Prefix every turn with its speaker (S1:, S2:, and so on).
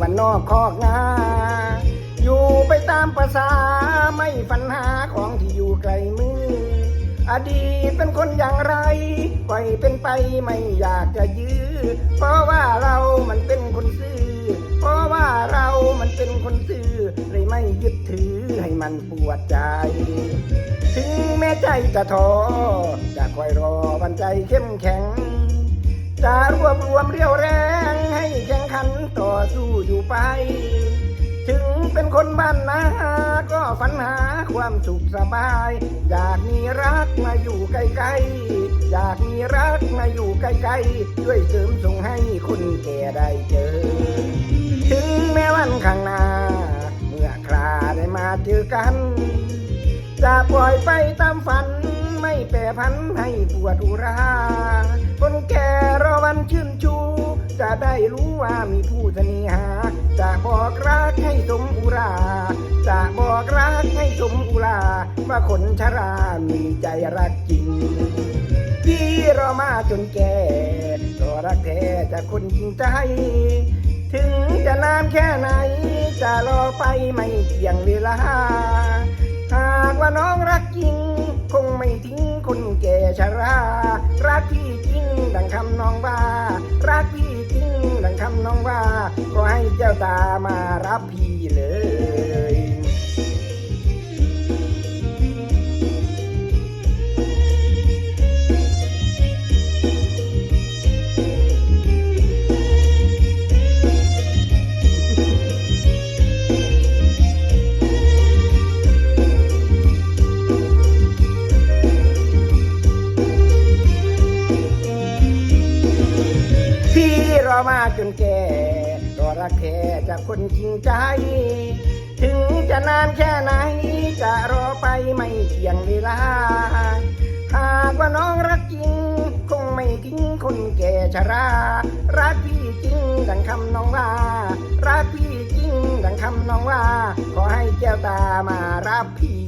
S1: วันนอกคอกงาอยู่ไปตามภาษาไม่ฝันหาของที่อยู่ไกลมือ อดีตเป็นคนอย่างไรปล่อยเป็นไปไม่อยากจะยื้อเพราะว่าเรามันเป็นคนซื่อ เพราะว่าเรามันเป็นคนซื่อเลยไม่ยึดถือให้มันปวดใจ ถึงแม้ใจจะท้อจะคอยรอวันใจเข้มแข็ง จะรวบรวมเรียวแรงให้แข่งขันต่อสู้อยู่ไป ถึงเป็นคนบ้านนาก็ฝันหาความสุขสบาย อยากมีรักมาอยู่ใกล้ๆอยากมีรักมาอยู่ใกล้ๆช่วยเสริมส่งให้คนแก่ได้เจอ ถึงแม้วันข้างหน้า เมื่อคราได้มาเจอกัน จะปล่อยไปตามฝัน ไม่แปรพันให้ปวดอุรา คนแก่รอวันชื่นชู จะได้รู้ว่ามีผู้เสนิหา จะบอกรักให้สมอุรา จะบอกรักให้สมอุรา ว่าคนชรามีใจรักจริงพี่รอมาจนแก่ก็รักแท้จากคนจริงใจ ถึงจะนานแค่ไหน จะรอไปไม่เกี่ยงเวลา ชรารักพี่จริงดังคำน้องว่า รักพี่จริงดังคำน้องว่า ก็ให้เจ้าตามารับพี่เลย อมาจนแก่ก็รักแค่จากคนจริงใจ ถึงจะนานแค่ไหน จะรอไปไม่เกี่ยงเวลา หากว่าน้องรักจริง คงไม่ทิ้งคนแก่ชรา รักพี่จริงดังคำน้องว่า รักพี่จริงดังคำน้องว่า ขอให้แก้วตามารับพี่